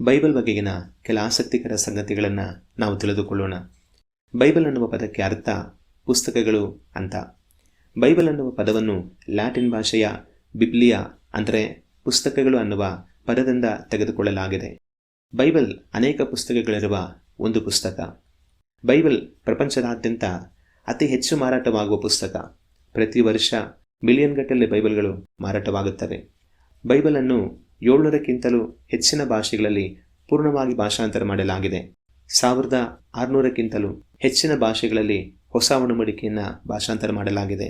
Bible ಬಗೆಗಿನ ಕೆಲ ಆಸಕ್ತಿಕರ ಸಂಗತಿಗಳನ್ನು ನಾವು ತಿಳಿದುಕೊಳ್ಳೋಣ. ಬೈಬಲ್ ಅನ್ನುವ ಪದಕ್ಕೆ ಅರ್ಥ ಪುಸ್ತಕಗಳು ಅಂತ. ಬೈಬಲ್ ಅನ್ನುವ ಪದವನ್ನು ಲ್ಯಾಟಿನ್ ಭಾಷೆಯ ಬಿಬ್ಲಿಯಾ ಅಂದರೆ ಪುಸ್ತಕಗಳು ಅನ್ನುವ ಪದದಿಂದ ತೆಗೆದುಕೊಳ್ಳಲಾಗಿದೆ. ಬೈಬಲ್ ಅನೇಕ ಪುಸ್ತಕಗಳಿರುವ ಒಂದು ಪುಸ್ತಕ. ಬೈಬಲ್ ಪ್ರಪಂಚದಾದ್ಯಂತ ಅತಿ ಹೆಚ್ಚು ಮಾರಾಟವಾಗುವ ಪುಸ್ತಕ. ಪ್ರತಿ ವರ್ಷ ಮಿಲಿಯನ್ ಗಟ್ಟಲೆ ಬೈಬಲ್ಗಳು ಮಾರಾಟವಾಗುತ್ತವೆ. ಬೈಬಲನ್ನು ಏಳ್ನೂರಕ್ಕಿಂತಲೂ ಹೆಚ್ಚಿನ ಭಾಷೆಗಳಲ್ಲಿ ಪೂರ್ಣವಾಗಿ ಭಾಷಾಂತರ ಮಾಡಲಾಗಿದೆ. ಸಾವಿರದ ಆರುನೂರಕ್ಕಿಂತಲೂ ಹೆಚ್ಚಿನ ಭಾಷೆಗಳಲ್ಲಿ ಹೊಸ ಒಣಮಡಿಕೆಯನ್ನು ಭಾಷಾಂತರ ಮಾಡಲಾಗಿದೆ.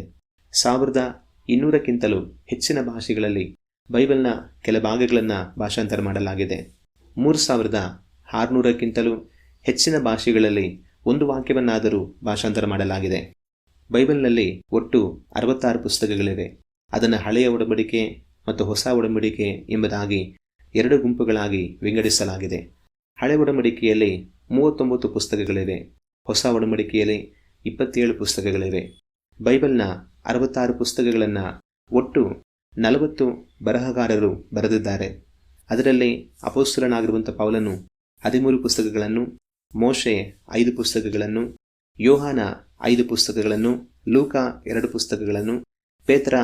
ಸಾವಿರದ ಇನ್ನೂರಕ್ಕಿಂತಲೂ ಹೆಚ್ಚಿನ ಭಾಷೆಗಳಲ್ಲಿ ಬೈಬಲ್ನ ಕೆಲ ಭಾಗಗಳನ್ನು ಭಾಷಾಂತರ ಮಾಡಲಾಗಿದೆ. ಮೂರು ಸಾವಿರದ ಆರುನೂರಕ್ಕಿಂತಲೂ ಹೆಚ್ಚಿನ ಭಾಷೆಗಳಲ್ಲಿ ಒಂದು ವಾಕ್ಯವನ್ನಾದರೂ ಭಾಷಾಂತರ ಮಾಡಲಾಗಿದೆ. ಬೈಬಲ್ನಲ್ಲಿ ಒಟ್ಟು ಅರವತ್ತಾರು ಪುಸ್ತಕಗಳಿವೆ. ಅದನ್ನು ಹಳೆಯ ಒಡಂಬಡಿಕೆ ಮತ್ತು ಹೊಸ ಒಡಂಬಡಿಕೆ ಎಂಬುದಾಗಿ ಎರಡು ಗುಂಪುಗಳಾಗಿ ವಿಂಗಡಿಸಲಾಗಿದೆ. ಹಳೆ ಒಡಂಬಡಿಕೆಯಲ್ಲಿ ಮೂವತ್ತೊಂಬತ್ತು ಪುಸ್ತಕಗಳಿವೆ. ಹೊಸ ಒಡಂಬಡಿಕೆಯಲ್ಲಿ ಇಪ್ಪತ್ತೇಳು ಪುಸ್ತಕಗಳಿವೆ. ಬೈಬಲ್ನ ಅರವತ್ತಾರು ಪುಸ್ತಕಗಳನ್ನು ಒಟ್ಟು ನಲವತ್ತು ಬರಹಗಾರರು ಬರೆದಿದ್ದಾರೆ. ಅದರಲ್ಲಿ ಅಪೋಸ್ತರನಾಗಿರುವಂಥ ಪೌಲನು ಹದಿಮೂರು ಪುಸ್ತಕಗಳನ್ನು, ಮೋಶೆ ಐದು ಪುಸ್ತಕಗಳನ್ನು, ಯೋಹಾನ ಐದು ಪುಸ್ತಕಗಳನ್ನು, ಲೂಕ ಎರಡು ಪುಸ್ತಕಗಳನ್ನು, ಪೇತ್ರ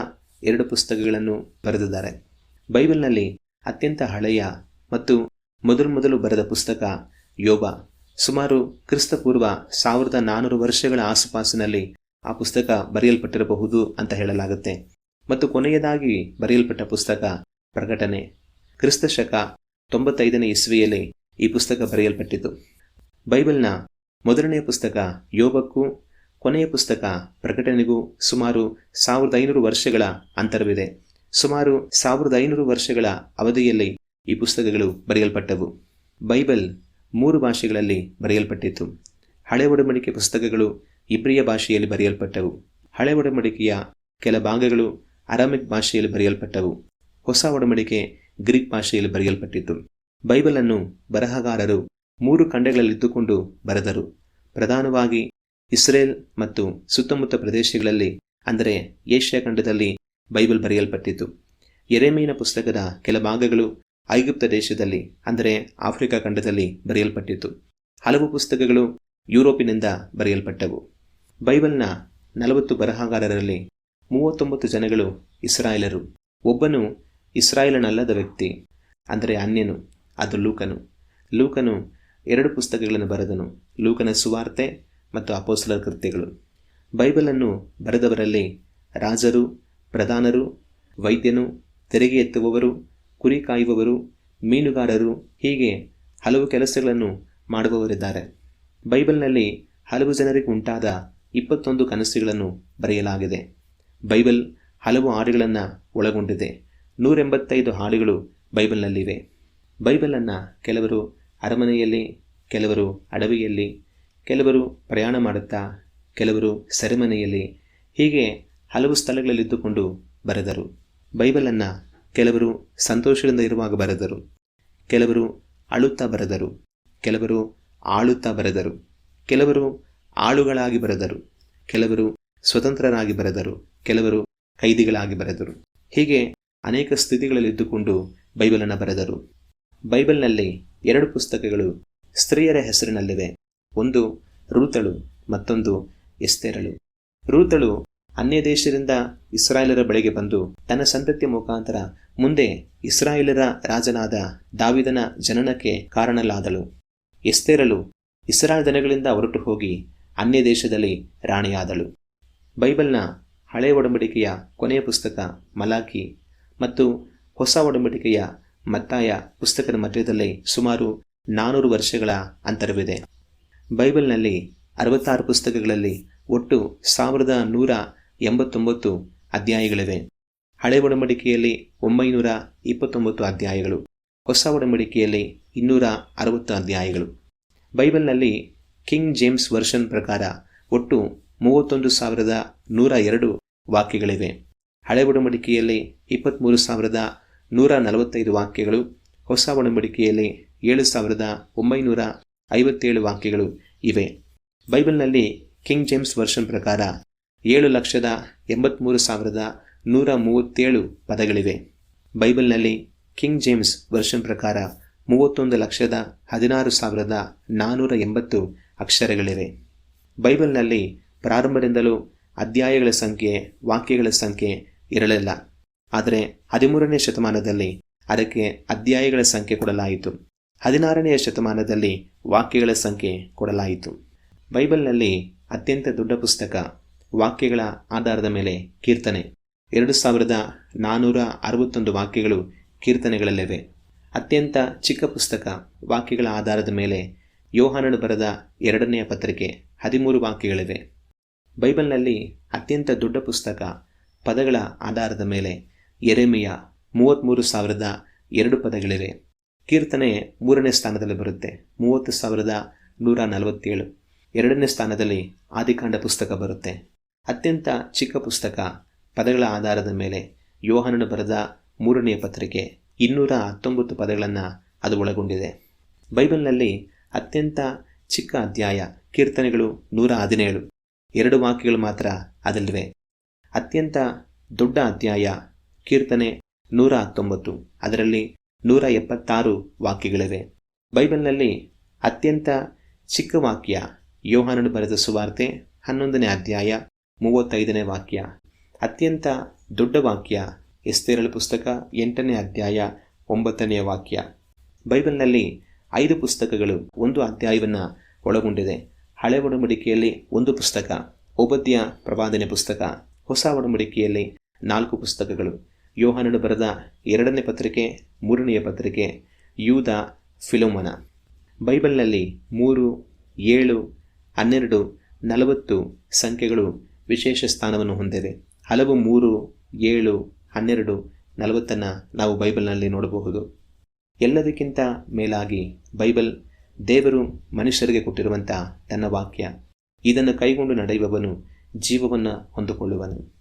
ಎರಡು ಪುಸ್ತಕಗಳನ್ನು ಬರೆದಿದ್ದಾರೆ. ಬೈಬಲ್ನಲ್ಲಿ ಅತ್ಯಂತ ಹಳೆಯ ಮತ್ತು ಮೊದಲು ಮೊದಲು ಬರೆದ ಪುಸ್ತಕ ಯೋಬ. ಸುಮಾರು ಕ್ರಿಸ್ತಪೂರ್ವ ಸಾವಿರದ ನಾನ್ನೂರು ವರ್ಷಗಳ ಆಸುಪಾಸಿನಲ್ಲಿ ಆ ಪುಸ್ತಕ ಬರೆಯಲ್ಪಟ್ಟಿರಬಹುದು ಅಂತ ಹೇಳಲಾಗುತ್ತೆ. ಮತ್ತು ಕೊನೆಯದಾಗಿ ಬರೆಯಲ್ಪಟ್ಟ ಪುಸ್ತಕ ಪ್ರಕಟಣೆ. ಕ್ರಿಸ್ತ ಶಕ ತೊಂಬತ್ತೈದನೇ ಇಸ್ವಿಯಲ್ಲಿ ಈ ಪುಸ್ತಕ ಬರೆಯಲ್ಪಟ್ಟಿತು ಬೈಬಲ್ನ ಮೊದಲನೆಯ ಪುಸ್ತಕ ಯೋಬಕ್ಕೂ ಕೊನೆಯ ಪುಸ್ತಕ ಪ್ರಕಟಣೆಗೂ ಸುಮಾರು ಸಾವಿರದ ಐನೂರು ವರ್ಷಗಳ ಅಂತರವಿದೆ. ಸುಮಾರು ಸಾವಿರದ ಐನೂರು ವರ್ಷಗಳ ಅವಧಿಯಲ್ಲಿ ಈ ಪುಸ್ತಕಗಳು ಬರೆಯಲ್ಪಟ್ಟವು. ಬೈಬಲ್ ಮೂರು ಭಾಷೆಗಳಲ್ಲಿ ಬರೆಯಲ್ಪಟ್ಟಿತ್ತು. ಹಳೆ ಒಡಂಬಡಿಕೆ ಪುಸ್ತಕಗಳು ಇಬ್ರಿಯ ಭಾಷೆಯಲ್ಲಿ ಬರೆಯಲ್ಪಟ್ಟವು. ಹಳೆ ಒಡಂಬಡಿಕೆಯ ಕೆಲ ಭಾಗಗಳು ಅರಾಮಿಕ್ ಭಾಷೆಯಲ್ಲಿ ಬರೆಯಲ್ಪಟ್ಟವು. ಹೊಸ ಒಡಂಬಡಿಕೆ ಗ್ರೀಕ್ ಭಾಷೆಯಲ್ಲಿ ಬರೆಯಲ್ಪಟ್ಟಿತು ಬೈಬಲನ್ನು ಬರಹಗಾರರು ಮೂರು ಖಂಡಗಳಲ್ಲಿದ್ದುಕೊಂಡು ಬರೆದರು. ಪ್ರಧಾನವಾಗಿ ಇಸ್ರೇಲ್ ಮತ್ತು ಸುತ್ತಮುತ್ತ ಪ್ರದೇಶಗಳಲ್ಲಿ, ಅಂದರೆ ಏಷ್ಯಾ ಖಂಡದಲ್ಲಿ ಬೈಬಲ್ ಬರೆಯಲ್ಪಟ್ಟಿತು ಎರೆಮೀನ ಪುಸ್ತಕದ ಕೆಲ ಭಾಗಗಳು ಐಗುಪ್ತ ದೇಶದಲ್ಲಿ, ಅಂದರೆ ಆಫ್ರಿಕಾ ಖಂಡದಲ್ಲಿ ಬರೆಯಲ್ಪಟ್ಟಿತು ಹಲವು ಪುಸ್ತಕಗಳು ಯುರೋಪಿನಿಂದ ಬರೆಯಲ್ಪಟ್ಟವು. ಬೈಬಲ್ನ ನಲವತ್ತು ಬರಹಗಾರರಲ್ಲಿ ಮೂವತ್ತೊಂಬತ್ತು ಜನಗಳು ಇಸ್ರಾಯೇಲರು. ಒಬ್ಬನು ಇಸ್ರಾಯೇಲನಲ್ಲದ ವ್ಯಕ್ತಿ, ಅಂದರೆ ಅನ್ಯನು, ಅದು ಲೂಕನು. ಲೂಕನು ಎರಡು ಪುಸ್ತಕಗಳನ್ನು ಬರೆದನು. ಲೂಕನ ಸುವಾರ್ತೆ ಮತ್ತು ಅಪೋಸ್ಲರ್ ಕೃತ್ಯಗಳು. ಬೈಬಲನ್ನು ಬರೆದವರಲ್ಲಿ ರಾಜರು, ಪ್ರಧಾನರು, ವೈದ್ಯನು, ತೆರಿಗೆ ಎತ್ತುವವರು, ಕುರಿ ಕಾಯುವವರು, ಮೀನುಗಾರರು, ಹೀಗೆ ಹಲವು ಕೆಲಸಗಳನ್ನು ಮಾಡುವವರಿದ್ದಾರೆ. ಬೈಬಲ್ನಲ್ಲಿ ಹಲವು ಜನರಿಗೆ ಉಂಟಾದ ಇಪ್ಪತ್ತೊಂದು ಕನಸುಗಳನ್ನು ಬರೆಯಲಾಗಿದೆ. ಬೈಬಲ್ ಹಲವು ಹಾಡುಗಳನ್ನು ಒಳಗೊಂಡಿದೆ. ನೂರೆಂಬತ್ತೈದು ಹಾಡುಗಳು ಬೈಬಲ್ನಲ್ಲಿವೆ. ಬೈಬಲನ್ನು ಕೆಲವರು ಅರಮನೆಯಲ್ಲಿ, ಕೆಲವರು ಅಡವಿಯಲ್ಲಿ ಕೆಲವರು ಪ್ರಯಾಣ ಮಾಡುತ್ತಾ, ಕೆಲವರು ಸೆರೆಮನೆಯಲ್ಲಿ ಹೀಗೆ ಹಲವು ಸ್ಥಳಗಳಲ್ಲಿದ್ದುಕೊಂಡು ಬರೆದರು. ಬೈಬಲನ್ನು ಕೆಲವರು ಸಂತೋಷದಿಂದ ಇರುವಾಗ ಬರೆದರು. ಕೆಲವರು ಅಳುತ್ತಾ ಬರೆದರು. ಕೆಲವರು ಆಳುತ್ತಾ ಬರೆದರು. ಕೆಲವರು ಆಳುಗಳಾಗಿ ಬರೆದರು. ಕೆಲವರು ಸ್ವತಂತ್ರರಾಗಿ ಬರೆದರು. ಕೆಲವರು ಕೈದಿಗಳಾಗಿ ಬರೆದರು. ಹೀಗೆ ಅನೇಕ ಸ್ಥಿತಿಗಳಲ್ಲಿದ್ದುಕೊಂಡು ಬೈಬಲನ್ನು ಬರೆದರು. ಬೈಬಲ್ನಲ್ಲಿ ಎರಡು ಪುಸ್ತಕಗಳು ಸ್ತ್ರೀಯರ ಹೆಸರಿನಲ್ಲಿವೆ. ಒಂದು ರೂತಳು, ಮತ್ತೊಂದು ಎಸ್ತೆರಳು. ರೂತಳು ಅನ್ಯ ದೇಶದಿಂದ ಇಸ್ರಾಯೇಲರ ಬಳಿಗೆ ಬಂದು ತನ್ನ ಸಂತತಿಯ ಮುಖಾಂತರ ಮುಂದೆ ಇಸ್ರಾಯೇಲರ ರಾಜನಾದ ದಾವಿದನ ಜನನಕ್ಕೆ ಕಾರಣಲಾದಳು ಎಸ್ತೆರಳು ಇಸ್ರಾಯೇಲ್ ಜನಗಳಿಂದ ಹೊರಟು ಹೋಗಿ ಅನ್ಯ ದೇಶದಲ್ಲಿ ರಾಣಿಯಾದಳು. ಬೈಬಲ್ನ ಹಳೆಯ ಒಡಂಬಡಿಕೆಯ ಕೊನೆಯ ಪುಸ್ತಕ ಮಲಾಖಿ ಮತ್ತು ಹೊಸ ಒಡಂಬಡಿಕೆಯ ಮತ್ತಾಯ ಪುಸ್ತಕದ ಮಧ್ಯದಲ್ಲಿ ಸುಮಾರು ನಾನೂರು ವರ್ಷಗಳ ಅಂತರವಿದೆ. ಬೈಬಲ್ನಲ್ಲಿ ಅರವತ್ತಾರು ಪುಸ್ತಕಗಳಲ್ಲಿ ಒಟ್ಟು ಸಾವಿರದ ನೂರ ಎಂಬತ್ತೊಂಬತ್ತು ಅಧ್ಯಾಯಗಳಿವೆ. ಹಳೆ ಒಡಂಬಡಿಕೆಯಲ್ಲಿ ಒಂಬೈನೂರ ಇಪ್ಪತ್ತೊಂಬತ್ತು ಅಧ್ಯಾಯಗಳು, ಹೊಸ ಒಡಂಬಡಿಕೆಯಲ್ಲಿ ಇನ್ನೂರ ಅರವತ್ತು ಅಧ್ಯಾಯಗಳು. ಬೈಬಲ್ನಲ್ಲಿ ಕಿಂಗ್ ಜೇಮ್ಸ್ ವರ್ಷನ್ ಪ್ರಕಾರ ಒಟ್ಟು ಮೂವತ್ತೊಂದು ಸಾವಿರದ ನೂರ ಎರಡು ವಾಕ್ಯಗಳಿವೆ. ಹಳೆ ಒಡಂಬಡಿಕೆಯಲ್ಲಿ ಇಪ್ಪತ್ತ್ಮೂರು ಸಾವಿರದ ನೂರ ನಲವತ್ತೈದು ವಾಕ್ಯಗಳು, ಹೊಸ ಒಡಂಬಡಿಕೆಯಲ್ಲಿ ಏಳು ಸಾವಿರದ ಒಂಬೈನೂರ ಐವತ್ತೇಳು ವಾಕ್ಯಗಳು ಇವೆ. ಬೈಬಲ್ನಲ್ಲಿ ಕಿಂಗ್ ಜೇಮ್ಸ್ ವರ್ಷನ್ ಪ್ರಕಾರ ಏಳು ಲಕ್ಷದ ಎಂಬತ್ತ್ಮೂರು ಸಾವಿರದ ನೂರ ಮೂವತ್ತೇಳು ಪದಗಳಿವೆ. ಬೈಬಲ್ನಲ್ಲಿ ಕಿಂಗ್ ಜೇಮ್ಸ್ ವರ್ಷನ್ ಪ್ರಕಾರ ಮೂವತ್ತೊಂದು ಲಕ್ಷದ ಹದಿನಾರು ಸಾವಿರದ ನಾನ್ನೂರ ಎಂಬತ್ತು ಅಕ್ಷರಗಳಿವೆ. ಬೈಬಲ್ನಲ್ಲಿ ಪ್ರಾರಂಭದಿಂದಲೂ ಅಧ್ಯಾಯಗಳ ಸಂಖ್ಯೆ, ವಾಕ್ಯಗಳ ಸಂಖ್ಯೆ ಇರಲಿಲ್ಲ. ಆದರೆ ಹದಿಮೂರನೇ ಶತಮಾನದಲ್ಲಿ ಅದಕ್ಕೆ ಅಧ್ಯಾಯಗಳ ಸಂಖ್ಯೆ ಕೊಡಲಾಯಿತು. ಹದಿನಾರನೆಯ ಶತಮಾನದಲ್ಲಿ ವಾಕ್ಯಗಳ ಸಂಖ್ಯೆ ಕೊಡಲಾಯಿತು. ಬೈಬಲ್ನಲ್ಲಿ ಅತ್ಯಂತ ದೊಡ್ಡ ಪುಸ್ತಕ ವಾಕ್ಯಗಳ ಆಧಾರದ ಮೇಲೆ ಕೀರ್ತನೆ. ಎರಡು ಸಾವಿರದ ನಾನ್ನೂರ ಅರವತ್ತೊಂದು ವಾಕ್ಯಗಳು ಕೀರ್ತನೆಗಳಲ್ಲಿವೆ. ಅತ್ಯಂತ ಚಿಕ್ಕ ಪುಸ್ತಕ ವಾಕ್ಯಗಳ ಆಧಾರದ ಮೇಲೆ ಯೋಹಾನನು ಬರೆದ ಎರಡನೆಯ ಪತ್ರಿಕೆ ಹದಿಮೂರು ವಾಕ್ಯಗಳಿವೆ. ಬೈಬಲ್ನಲ್ಲಿ ಅತ್ಯಂತ ದೊಡ್ಡ ಪುಸ್ತಕ ಪದಗಳ ಆಧಾರದ ಮೇಲೆ ಎರೆಮೆಯ ಮೂವತ್ತ್ಮೂರು ಸಾವಿರದ ಎರಡು ಪದಗಳಿವೆ. ಕೀರ್ತನೆ ಮೂರನೇ ಸ್ಥಾನದಲ್ಲಿ ಬರುತ್ತೆ. ಮೂವತ್ತು ಸಾವಿರದ ನೂರ ನಲವತ್ತೇಳು. ಎರಡನೇ ಸ್ಥಾನದಲ್ಲಿ ಆದಿಕಾಂಡ ಪುಸ್ತಕ ಬರುತ್ತೆ. ಅತ್ಯಂತ ಚಿಕ್ಕ ಪುಸ್ತಕ ಪದಗಳ ಆಧಾರದ ಮೇಲೆ ಯೋಹನನು ಬರೆದ ಮೂರನೆಯ ಪತ್ರಿಕೆ ಇನ್ನೂರ ಹತ್ತೊಂಬತ್ತು ಪದಗಳನ್ನು ಅದು ಒಳಗೊಂಡಿದೆ. ಬೈಬಲ್ನಲ್ಲಿ ಅತ್ಯಂತ ಚಿಕ್ಕ ಅಧ್ಯಾಯ ಕೀರ್ತನೆಗಳು ನೂರ ಹದಿನೇಳು. ಎರಡು ವಾಕ್ಯಗಳು ಮಾತ್ರ ಅದಲ್ಲಿವೆ. ಅತ್ಯಂತ ದೊಡ್ಡ ಅಧ್ಯಾಯ ಕೀರ್ತನೆ ನೂರ ಹತ್ತೊಂಬತ್ತು. ಅದರಲ್ಲಿ ನೂರ ಎಪ್ಪತ್ತಾರು ವಾಕ್ಯಗಳಿವೆ. ಬೈಬಲ್ನಲ್ಲಿ ಅತ್ಯಂತ ಚಿಕ್ಕ ವಾಕ್ಯ ಯೋಹಾನನು ಬರೆದ ಸುವಾರ್ತೆ ಹನ್ನೊಂದನೇ ಅಧ್ಯಾಯ ಮೂವತ್ತೈದನೇ ವಾಕ್ಯ. ಅತ್ಯಂತ ದೊಡ್ಡ ವಾಕ್ಯ ಎಸ್ತೇರಳ ಪುಸ್ತಕ ಎಂಟನೇ ಅಧ್ಯಾಯ ಒಂಬತ್ತನೆಯ ವಾಕ್ಯ. ಬೈಬಲ್ನಲ್ಲಿ ಐದು ಪುಸ್ತಕಗಳು ಒಂದು ಅಧ್ಯಾಯವನ್ನು ಒಳಗೊಂಡಿದೆ. ಹಳೆ ಒಡಂಬಡಿಕೆಯಲ್ಲಿ ಒಂದು ಪುಸ್ತಕ ಒಬದ್ಯ ಪ್ರವಾದನೆ ಪುಸ್ತಕ, ಹೊಸ ಒಡಂಬಡಿಕೆಯಲ್ಲಿ ನಾಲ್ಕು ಪುಸ್ತಕಗಳು. ಯೋಹಾನನು ಬರೆದ ಎರಡನೇ ಪತ್ರಿಕೆ ಮೂರನೆಯ ಪತ್ರಿಕೆ ಯೂದ ಫಿಲೋಮನ. ಬೈಬಲ್ನಲ್ಲಿ ಮೂರು, ಏಳು, ಹನ್ನೆರಡು, ನಲವತ್ತು ಸಂಖ್ಯೆಗಳು ವಿಶೇಷ ಸ್ಥಾನವನ್ನು ಹೊಂದಿವೆ. ಹಲವು ಮೂರು, ಏಳು, ಹನ್ನೆರಡು, ನಲವತ್ತನ್ನು ನಾವು ಬೈಬಲ್ನಲ್ಲಿ ನೋಡಬಹುದು. ಎಲ್ಲದಕ್ಕಿಂತ ಮೇಲಾಗಿ ಬೈಬಲ್ ದೇವರು ಮನುಷ್ಯರಿಗೆ ಕೊಟ್ಟಿರುವಂಥ ತನ್ನ ವಾಕ್ಯ, ಇದನ್ನು ಕೈಗೊಂಡು ನಡೆಯುವವನು ಜೀವವನ್ನು ಹೊಂದಿಕೊಳ್ಳುವನು.